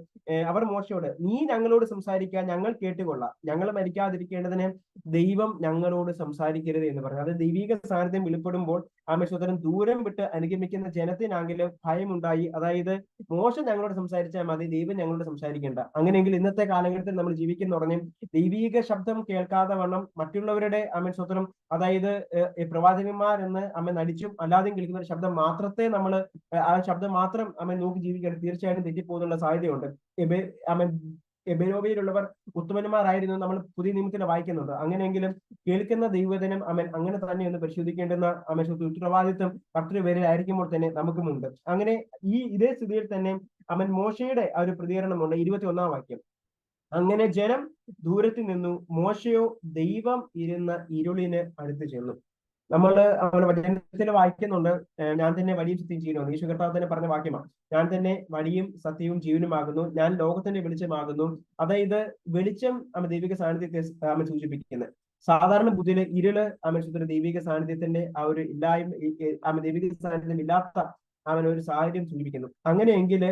അവർ മോശയോട് നീ ഞങ്ങളോട് സംസാരിക്കാൻ ഞങ്ങൾ കേട്ടുകൊള്ളാം. ഞങ്ങൾ മരിക്കാതിരിക്കേണ്ടതിന് ദൈവം ഞങ്ങളോട് സംസാരിക്കരുത് എന്ന് പറഞ്ഞു. അത് ദൈവിക സാന്നിധ്യം വെളിപ്പെടുമ്പോൾ ആമേ സ്വതന്ത്രം ദൂരം വിട്ട് അനുഗമിക്കുന്ന ജനത്തിനാണെങ്കിലും ഭയമുണ്ടായി. അതായത് മോശം ഞങ്ങളോട് സംസാരിച്ചാൽ മതി ദൈവം ഞങ്ങളോട് സംസാരിക്കേണ്ട. അങ്ങനെയെങ്കിൽ ഇന്നത്തെ കാലഘട്ടത്തിൽ നമ്മൾ ജീവിക്കുന്ന പറഞ്ഞ് ദൈവീക ശബ്ദം കേൾക്കാതെ വണ്ണം മറ്റുള്ളവരുടെ അമ്മൻ സ്വത്രം അതായത് പ്രവാചകന്മാരെന്ന് അമ്മ നടിച്ചും അല്ലാതെയും കേൾക്കുന്ന ഒരു ശബ്ദം മാത്രത്തെ നമ്മൾ ആ ശബ്ദം മാത്രം അമ്മ നോക്കി ജീവിക്കാൻ തീർച്ചയായിട്ടും തെറ്റിപ്പോകുന്നുള്ള സാധ്യതയുണ്ട്. അമ്മ എബേരോബയിലുള്ളവർ ഉത്തമന്മാരായിരുന്നു നമ്മൾ പുതിയ നിയമത്തിൽ വായിക്കുന്നത് അങ്ങനെയെങ്കിലും കേൾക്കുന്ന ദൈവദിനം അവൻ അങ്ങനെ തന്നെ ഒന്ന് പരിശോധിക്കേണ്ടുന്ന അവൻ ഉത്തരവാദിത്വം കർത്തൃപേരിലായിരിക്കുമ്പോൾ തന്നെ നമുക്കുമുണ്ട്. അങ്ങനെ ഈ ഇതേ സ്ഥിതിയിൽ തന്നെ അവൻ മോശയുടെ ആ ഒരു പ്രതികരണമുണ്ട് ഇരുപത്തി ഒന്നാം വാക്യം. അങ്ങനെ ജനം ദൂരത്തിൽ നിന്നു മോശയോ ദൈവം ഇരുന്ന ഇരുളിന് അടുത്ത് ചെന്നു. നമ്മൾ അവന് വചനത്തിൽ വായിക്കുന്നുണ്ട്. ഞാൻ തന്നെ വഴിയും സത്യം ചെയ്യുന്നു. യേശു കർത്താവ് തന്നെ പറഞ്ഞ വാക്യമാണ്. ഞാൻ തന്നെ വഴിയും സത്യവും ജീവനുമാകുന്നു. ഞാൻ ലോകത്തിന്റെ വെളിച്ചമാകുന്നു. അതായത് വെളിച്ചം അവൻ ദൈവിക സാന്നിധ്യത്തെ അവൻ സൂചിപ്പിക്കുന്നത്. സാധാരണ ബുദ്ധിയിൽ ഇരുൾ അവൻ ദൈവിക സാന്നിധ്യത്തിന്റെ ആ ഒരു ഇല്ലായ്മ അവൻ ദൈവിക സാന്നിധ്യം ഇല്ലാത്ത അവൻ ഒരു സാഹചര്യം സൂചിപ്പിക്കുന്നു. അങ്ങനെയെങ്കിൽ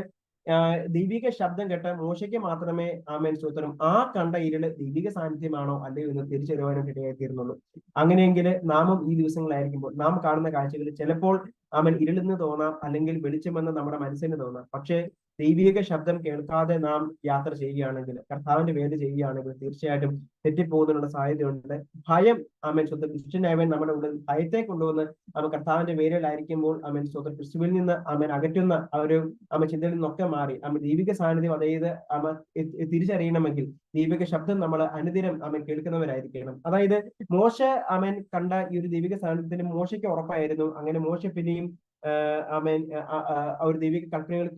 ദൈവിക ശബ്ദം കേട്ട മോശയ്ക്ക് മാത്രമേ ആമേൻ സ്തോത്രം ആ കണ്ട ഇരുൾ ദൈവിക സാന്നിധ്യമാണോ അല്ലയോ എന്ന് തിരിച്ചറിയുവാനായിട്ട് ഇടയായിത്തീരുന്നുള്ളൂ അങ്ങനെയെങ്കിൽ നാമം ഈ ദിവസങ്ങളായിരിക്കുമ്പോൾ നാം കാണുന്ന കാഴ്ചകളിൽ ചിലപ്പോൾ അവൻ ഇരുളെന്ന് തോന്നാം അല്ലെങ്കിൽ വെളിച്ചമെന്ന് നമ്മുടെ മനസ്സിന് തോന്നാം. പക്ഷേ ദൈവിക ശബ്ദം കേൾക്കാതെ നാം യാത്ര ചെയ്യുകയാണെങ്കിൽ കർത്താവിന്റെ വേദി ചെയ്യുകയാണെങ്കിൽ തീർച്ചയായിട്ടും തെറ്റിപ്പോകുന്നതിനുള്ള സാധ്യതയുണ്ട്. ഭയം അവൻ സ്വന്തം ക്രിസ്ത്യനായവൻ നമ്മുടെ ഉള്ളിൽ ഭയത്തെ കൊണ്ടുവന്ന് അവൻ കർത്താവിന്റെ വേരലായിരിക്കുമ്പോൾ അവൻ സ്വന്തം ക്രിസ്തുവിൽ നിന്ന് അവൻ അകറ്റുന്ന ആ ഒരു അവൻ ചിന്തയിൽ നിന്നൊക്കെ മാറി. അവൻ ദൈവിക സാന്നിധ്യം അതായത് എ- തിരിച്ചറിയണമെങ്കിൽ ദൈവിക ശബ്ദം നമ്മൾ അനുദിനം അവൻ കേൾക്കുന്നവരായിരിക്കണം. അതായത് മോശ അവൻ കണ്ട ഈ ഒരു ദൈവിക സാന്നിധ്യത്തിന് മോശയ്ക്ക് ഉറപ്പായിരുന്നു. അങ്ങനെ മോശ പിന്നെയും ആഹ് അവൻ ആ- ആ- ആ ഒരു ദൈവിക കൽപ്പനകൾ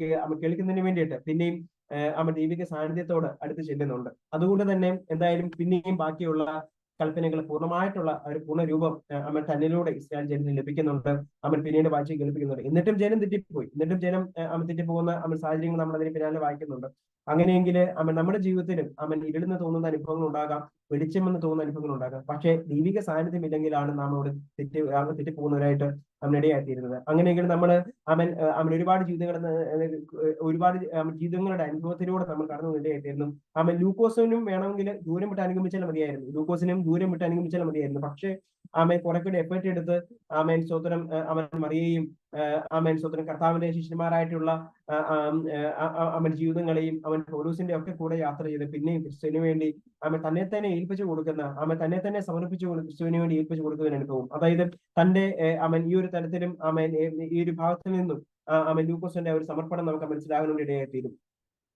കേൾക്കുന്നതിന് വേണ്ടിയിട്ട് പിന്നെയും അവൻ ദൈവിക സാന്നിധ്യത്തോട് അടുത്ത് ചെല്ലുന്നുണ്ട്. അതുകൊണ്ട് തന്നെ എന്തായാലും പിന്നെയും ബാക്കിയുള്ള കൽപ്പനകൾ പൂർണമായിട്ടുള്ള ഒരു പൂർണരൂപം അവൻ തന്നിലൂടെ ഇസ്രായേൽ ജനത്തിന് ലഭിക്കുന്നുണ്ട്. അവൻ പിന്നീട് വായിച്ച് കേൾപ്പിക്കുന്നുണ്ട്. എന്നിട്ടും ജനം തെറ്റിപ്പോയി. എന്നിട്ടും ജനം അമ്മ തെറ്റിപ്പോകുന്ന അവൻ സാഹചര്യങ്ങൾ നമ്മൾ അതിന് പിന്നാലെ വായിക്കുന്നുണ്ട്. അങ്ങനെയെങ്കിൽ അവൻ നമ്മുടെ ജീവിതത്തിലും അവൻ ഇരുളിന്ന് തോന്നുന്ന അനുഭവങ്ങൾ ഉണ്ടാകാം. വെളിച്ചമെന്ന് തോന്നുന്ന അനുഭവങ്ങൾ ഉണ്ടാകാം പക്ഷേ ദൈവിക സാന്നിധ്യം ഇല്ലെങ്കിലാണ് നാം അവിടെ തെറ്റി അവൻ തെറ്റിപ്പോകുന്നവരായിട്ട് അവൻ ഇടയായിത്തീരുന്നത് അങ്ങനെയെങ്കിൽ നമ്മൾ അവൻ അവൻ ഒരുപാട് ജീവിതങ്ങൾ ഒരുപാട് ജീവിതങ്ങളുടെ അനുഭവത്തിലൂടെ നമ്മൾ കടന്നു ഇടയായിത്തീരുന്നു അവൻ ലൂക്കോസിനും വേണമെങ്കിൽ ദൂരം വിട്ട് അനുഗമിച്ചാൽ മതിയായിരുന്നു. ലൂക്കോസിനും ദൂരം വിട്ട് അനുഗമിച്ചാൽ മതിയായിരുന്നു. പക്ഷേ ആമേൻ കുറെക്കൂടി കൂടി എഫേർട്ട് എടുത്ത് ആമേൻ സ്വത്തരം അവൻ മറിയയും ആമേൻ സ്വത്തരം കർത്താവിന്റെ ശിഷ്യന്മാരായിട്ടുള്ള അവൻ ജീവിതങ്ങളെയും അവൻ പൗലൂസിന്റെ ഒക്കെ കൂടെ യാത്ര ചെയ്ത് പിന്നെയും ക്രിസ്തുവിന് വേണ്ടി അവൻ തന്നെ തന്നെ ഏൽപ്പിച്ചു കൊടുക്കുന്ന അവൻ തന്നെ തന്നെ സമർപ്പിച്ചു ക്രിസ്തുവിന് വേണ്ടി ഏൽപ്പിച്ചു കൊടുക്കുന്ന അനുഭവം അതായത് തന്റെ അവൻ ഈ ഒരു തരത്തിലും അവൻ ഈ ഒരു ഭാഗത്തു നിന്നും അവൻ ലൂക്കോസിന്റെ ഒരു സമർപ്പണം നമുക്ക് മനസ്സിലാകാൻ ഇടയായിത്തീരും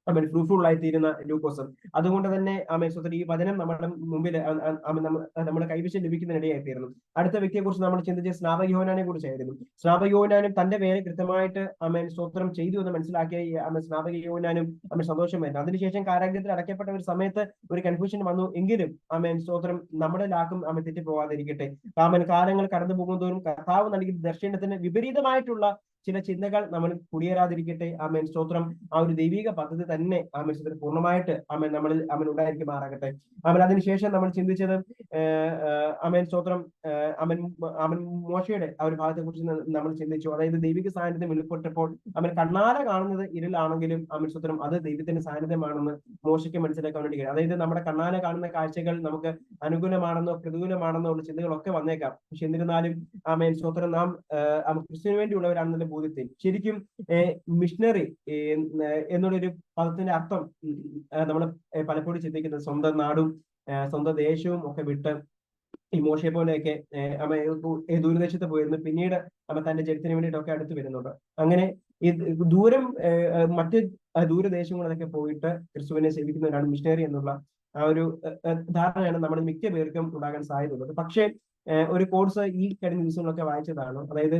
അവൻ ഫ്രൂട്ട്ഫുൾ ആയിത്തീരുന്ന ലൂക്കോസും അതുകൊണ്ട് തന്നെ ആമേൻ സ്വതന്ത്രം ഈ വചനം നമ്മുടെ മുമ്പിൽ നമ്മുടെ കൈവശം ലഭിക്കുന്നതിനിടയായിത്തീരുന്നു. അടുത്ത വ്യക്തിയെ കുറിച്ച് നമ്മൾ ചിന്തിച്ച സ്നാപകയോനാനെ കുറിച്ചായിരുന്നു. സ്നാപകയോനാനും തന്റെ പേര് കൃത്യമായിട്ട് അമേൻ സ്തോത്രം ചെയ്തു എന്ന് മനസ്സിലാക്കിയ ആമേൻ സ്നാപകയോനാനും അമൻ സന്തോഷമായിരുന്നു അതിനുശേഷം കാരാഗ്രഹത്തിൽ അടയ്ക്കപ്പെട്ട ഒരു സമയത്ത് ഒരു കൺഫ്യൂഷൻ വന്നു. എങ്കിലും അമേൻ സ്തോത്രം നമ്മുടെ ലാക്കും അമൻ തെറ്റിപ്പോകാതിരിക്കട്ടെ കാമൻ കാലങ്ങൾ കടന്നു പോകുന്നതോറും കർത്താവ് നൽകിയ ദർശനത്തിന് വിപരീതമായിട്ടുള്ള ചില ചിന്തകൾ നമ്മൾ കുടിയേറാതിരിക്കട്ടെ. ആമേൻ. സ്തോത്രം. ആ ഒരു ദൈവിക പദ്ധതി തന്നെ ആമേൻ. സ്തോത്രം. പൂർണമായിട്ട് ആമേൻ നമ്മളിൽ അവൻ ഉണ്ടായിരിക്കുമാറാകട്ടെ അവൻ അതിനുശേഷം നമ്മൾ ചിന്തിച്ചത് ആ ആമേൻ. സ്തോത്രം. അവൻ അവൻ മോശയുടെ ആ ഒരു ഭാഗത്തെ കുറിച്ച് നമ്മൾ ചിന്തിച്ചു. അതായത് ദൈവിക സാന്നിധ്യം വെളിപ്പെട്ടപ്പോൾ അവൻ കണ്ണാല കാണുന്നത് ഇരുളാണെങ്കിലും ആമൻ സ്തോത്രം അത് ദൈവത്തിന്റെ സാന്നിധ്യമാണെന്ന് മോശയ്ക്ക് മനസ്സിലാക്കാൻ വേണ്ടി കഴിയും. അതായത് നമ്മുടെ കണ്ണാല കാണുന്ന കാഴ്ചകൾ നമുക്ക് അനുകൂലമാണെന്നോ പ്രതികൂലമാണെന്നോ ഉള്ള ചിന്തകളൊക്കെ വന്നേക്കാം. പക്ഷെ എന്നിരുന്നാലും ആമേൻ സ്തോത്രം നാം ക്രിസ്തുവിന് വേണ്ടിയുള്ളവരാണെന്നുള്ള ബോധ്യത്തിൽ ശരിക്കും മിഷണറി എന്നുള്ളൊരു പദത്തിന്റെ അർത്ഥം നമ്മൾ പലപ്പോഴും ചിന്തിക്കുന്നത് സ്വന്തം നാടും സ്വന്തം ദേശവും ഒക്കെ വിട്ട് ഈ മോശയെ പോലെയൊക്കെ അമ്മ ദൂരദേശത്ത് പോയിരുന്നു. പിന്നീട് അമ്മ തന്റെ ജനത്തിന് വേണ്ടിയിട്ടൊക്കെ അടുത്ത് വരുന്നുണ്ട്. അങ്ങനെ ഈ ദൂരം മറ്റ് ദൂരദേശങ്ങളിലൊക്കെ പോയിട്ട് ക്രിസ്തുവിനെ സേവിക്കുന്നവരാണ് മിഷണറി എന്നുള്ള ആ ഒരു ധാരണയാണ് നമ്മുടെ മിക്ക പേർക്കും ഉണ്ടാകാൻ സാധ്യതയുള്ളത്. പക്ഷേ ഒരു കോഴ്സ് ഈ കഴിഞ്ഞ ദിവസങ്ങളൊക്കെ വായിച്ചതാണ്. അതായത്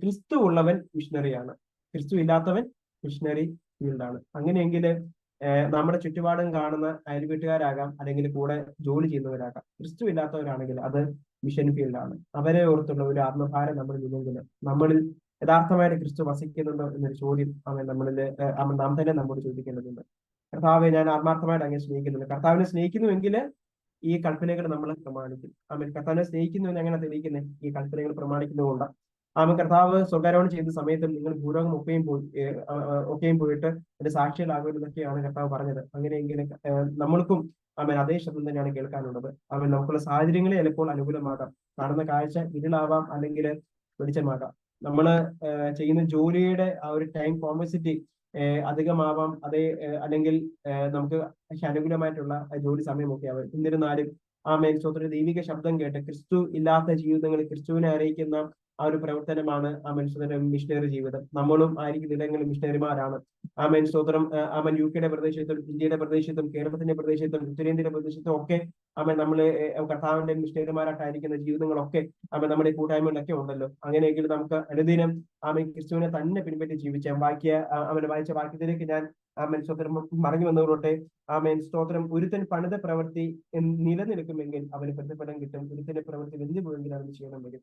ക്രിസ്തു ഉള്ളവൻ മിഷണറിയാണ് ക്രിസ്തു ഇല്ലാത്തവൻ മിഷണറി ഫീൽഡാണ് അങ്ങനെയെങ്കിൽ നമ്മുടെ ചുറ്റുപാടും കാണുന്ന അയൽവീട്ടുകാരാകാം അല്ലെങ്കിൽ കൂടെ ജോലി ചെയ്യുന്നവരാകാം. ക്രിസ്തു ഇല്ലാത്തവരാണെങ്കിൽ അത് മിഷൻ ഫീൽഡാണ് അവരെ ഓർത്തുള്ള ഒരു ആത്മഭാരം നമ്മൾ ഇല്ലെങ്കിൽ നമ്മളിൽ യഥാർത്ഥമായിട്ട് ക്രിസ്തു വസിക്കുന്നുണ്ടോ എന്നൊരു ചോദ്യം അവൻ നമ്മളിൽ നാം തന്നെ നമ്മോട് ചോദിക്കേണ്ടതുണ്ട്. കർത്താവെ ഞാൻ ആത്മാർത്ഥമായിട്ട് അങ്ങനെ സ്നേഹിക്കുന്നുണ്ട്. കർത്താവിനെ സ്നേഹിക്കുന്നുവെങ്കിൽ ഈ കൽപ്പനകൾ നമ്മൾ പ്രമാണിക്കും. ആമൻ. കർത്താവിനെ സ്നേഹിക്കുന്നു എന്ന് എങ്ങനെ തെളിയിക്കുന്നത് ഈ കൽപ്പനകൾ പ്രമാണിക്കുന്നതുകൊണ്ട്. ആമൻ. കർത്താവ് സ്വകാരോഹണം ചെയ്ത സമയത്തും നിങ്ങൾ ഭൂരോഗം ഒക്കെയും പോയി ഒക്കെയും പോയിട്ട് എന്റെ സാക്ഷികളാകുമെന്നൊക്കെയാണ് കർത്താവ് പറഞ്ഞത്. അങ്ങനെയെങ്കിൽ നമ്മൾക്കും ആമൻ അതേ ശബ്ദം തന്നെയാണ് കേൾക്കാനുള്ളത്. അവൻ നമുക്കുള്ള സാഹചര്യങ്ങളെ ചിലപ്പോൾ അനുകൂലമാകാം. കാണുന്ന കാഴ്ച ഇരുളാവാം അല്ലെങ്കിൽ വെളിച്ചമാകാം. നമ്മൾ ചെയ്യുന്ന ജോലിയുടെ ആ ഒരു ടൈം കോമ്പസിറ്റി അധികമാവാം. അതേ അല്ലെങ്കിൽ നമുക്ക് അനുകൂലമായിട്ടുള്ള ജോലി സമയമൊക്കെ ആവാം എന്നിരുന്നാലും ആ മേൽസ്തോത്ര ദൈവിക ശബ്ദം കേട്ട് ക്രിസ്തു ഇല്ലാത്ത ജീവിതങ്ങളിൽ ക്രിസ്തുവിനെ അറിയിക്കുന്ന ആ ഒരു പ്രവർത്തനമാണ് ആ മനുഷ്യന്റെ മിഷനറി ജീവിതം. നമ്മളും ആയിരിക്കും ഇടങ്ങളിൽ മിഷനറിമാരാണ്. ആ മെൻ സ്തോത്രം അവൻ യു കെയുടെ പ്രദേശത്തും ഇന്ത്യയുടെ പ്രദേശത്തും കേരളത്തിന്റെ പ്രദേശത്തും ഉത്തരേന്ത്യയുടെ പ്രദേശത്തും ഒക്കെ അമ്മ നമ്മൾ കർത്താവിന്റെ മിഷണറിമാരായിട്ടായിരിക്കുന്ന ജീവിതങ്ങളൊക്കെ അമ്മ നമ്മുടെ കൂട്ടായ്മകളിലൊക്കെ ഉണ്ടല്ലോ. അങ്ങനെയെങ്കിൽ നമുക്ക് അനുദിനം ആമൻ ക്രിസ്തുവിനെ തന്നെ പിൻപറ്റി ജീവിച്ചാൽ വാക്യ അവനെ വായിച്ച വാക്യത്തിലേക്ക് ഞാൻ ആമൻ സ്തോത്രം മറഞ്ഞു വന്നവരോട്ടെ ആമേൻ സ്തോത്രം ഒരുത്തൻ പണിത പ്രവൃത്തി നിലനിൽക്കുമെങ്കിൽ അവന് പ്രതിഫലം കിട്ടും. ഒരുത്തന്റെ പ്രവൃത്തി വെന്തു പോയെങ്കിൽ അവന് ചെയ്യണം വരും.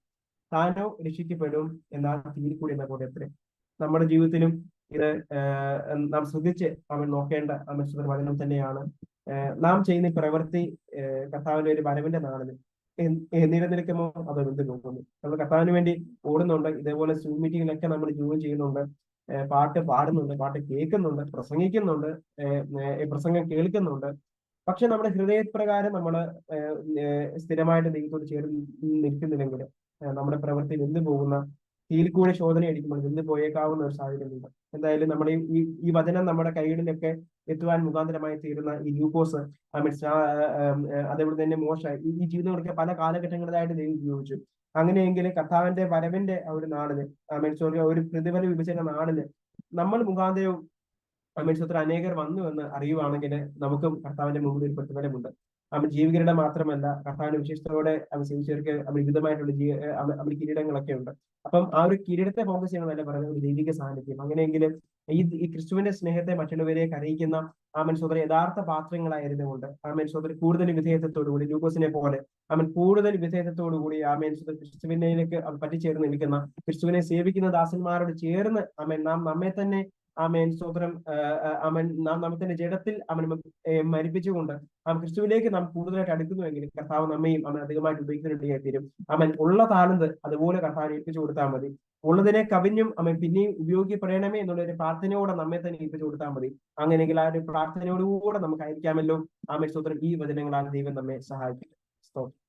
താനോ രക്ഷിക്കപ്പെടും എന്നാ തീരി കൂടി എന്ന ബോധ്യത്തിന് നമ്മുടെ ജീവിതത്തിലും ഇത് നാം ശ്രദ്ധിച്ച് അവൻ നോക്കേണ്ട അമൃത വചനം തന്നെയാണ്. നാം ചെയ്യുന്ന പ്രവൃത്തി കർത്താവിന്റെ ഒരു വരവിന്റെ നാളിൽ നിലനിൽക്കുമോ? അത് എന്ത് തോന്നുന്നു നമ്മൾ കർത്താവിന് വേണ്ടി ഓടുന്നുണ്ട്. ഇതേപോലെ സൂം മീറ്റിങ്ങിലൊക്കെ നമ്മൾ ജോയിൻ ചെയ്യുന്നുണ്ട്. പാട്ട് പാടുന്നുണ്ട് പാട്ട് കേൾക്കുന്നുണ്ട് പ്രസംഗിക്കുന്നുണ്ട്. പ്രസംഗം കേൾക്കുന്നുണ്ട്. പക്ഷെ നമ്മുടെ ഹൃദയപ്രകാരം നമ്മൾ സ്ഥിരമായിട്ട് ദൈവത്തോട് ചേർന്ന് നിൽക്കുന്നില്ലെങ്കിൽ നമ്മുടെ പ്രവൃത്തി നിന്ന് പോകുന്ന തീയിൽ കൂടെ ശോധന അടിക്കുമ്പോൾ നിന്ന് പോയേക്കാവുന്ന ഒരു സാഹചര്യമുണ്ട്. എന്തായാലും നമ്മുടെ ഈ ഈ വചനം നമ്മുടെ കൈകളിലൊക്കെ എത്തുവാൻ മുഖാന്തരമായി തീരുന്ന ഈ ഗ്ലൂക്കോസ് അതേപോലെ തന്നെ മോശ ഈ ജീവിതങ്ങളൊക്കെ പല കാലഘട്ടങ്ങളിലായിട്ട് ദൈവം ഉപയോഗിച്ചു. അങ്ങനെയെങ്കിൽ കർത്താവിന്റെ വരവിന്റെ ആ ഒരു നാളിൽ മീൻ സോറി ഒരു പ്രതിഫല വിഭജന നാളിൽ നമ്മൾ മുഖാന്തരവും മീൻ അനേകർ വന്നു എന്ന് അറിയുവാണെങ്കിൽ നമുക്കും കർത്താവിന്റെ മുമ്പിൽ ഒരു പ്രതിഫലമുണ്ട്. അവൻ ജീവികരുടെ മാത്രമല്ല കർത്താവിന്റെ വിശേഷത്തോടെ അവൻ സേവിച്ചവർക്ക് അവൻ വിവിധമായിട്ടുള്ള ജീ അവന് കിരീടങ്ങളൊക്കെ ഉണ്ട്. അപ്പം ആ ഒരു കിരീടത്തെ ഫോക്കസ് ചെയ്യണമെന്നല്ല പറയുന്നത് ഒരു ദൈവിക സാന്നിധ്യം. അങ്ങനെയെങ്കിൽ ഈ ഈ ക്രിസ്തുവിന്റെ സ്നേഹത്തെ മറ്റുള്ളവരെ കരയിക്കുന്ന ആ മനുഷ്യർ യഥാർത്ഥ പാത്രങ്ങളായിരുന്നുകൊണ്ട് ആ മനുഷ്യർ കൂടുതൽ വിധേയത്വത്തോടുകൂടി ലൂക്കോസിനെ പോലെ അവൻ കൂടുതൽ വിധേയത്വത്തോടുകൂടി ആ മനുഷ്യർ ക്രിസ്തുവിനേക്ക് അവൻ പറ്റിച്ചേർന്ന് നിൽക്കുന്ന ക്രിസ്തുവിനെ സേവിക്കുന്ന ദാസന്മാരോട് ചേർന്ന് ആമേൻ നാം നമ്മെ തന്നെ ആമേൻ. സ്തോത്രം. അമൻ നാം നമ്മത്തിന്റെ ജഡത്തിൽ അവൻ മരിപ്പിച്ചുകൊണ്ട് അവൻ ക്രിസ്തുവിലേക്ക് നാം കൂടുതലായിട്ട് അടുക്കുന്നുവെങ്കിൽ കർത്താവ് നമ്മയും അവൻ അധികമായിട്ട് ഉപയോഗിക്കുന്നുണ്ടെങ്കിൽ തീരും അമൻ ഉള്ള താലന്ത് അതുപോലെ കർത്താവിനെ ഏൽപ്പിച്ചു കൊടുത്താൽ മതി. ഉള്ളതിനെ കവിഞ്ഞും അവൻ പിന്നെയും ഉപയോഗിക്കപ്പെടണമേ എന്നുള്ള ഒരു പ്രാർത്ഥനയോടെ നമ്മെ തന്നെ ഏൽപ്പിച്ചു കൊടുത്താൽ മതി. അങ്ങനെയെങ്കിൽ ആ ഒരു പ്രാർത്ഥനയോടുകൂടെ നമുക്ക് അയക്കാമല്ലോ ആമേൻ. സ്തോത്രം. ഈ വചനങ്ങളാണ് ദൈവം നമ്മെ സഹായിക്കും. സ്തോത്രം.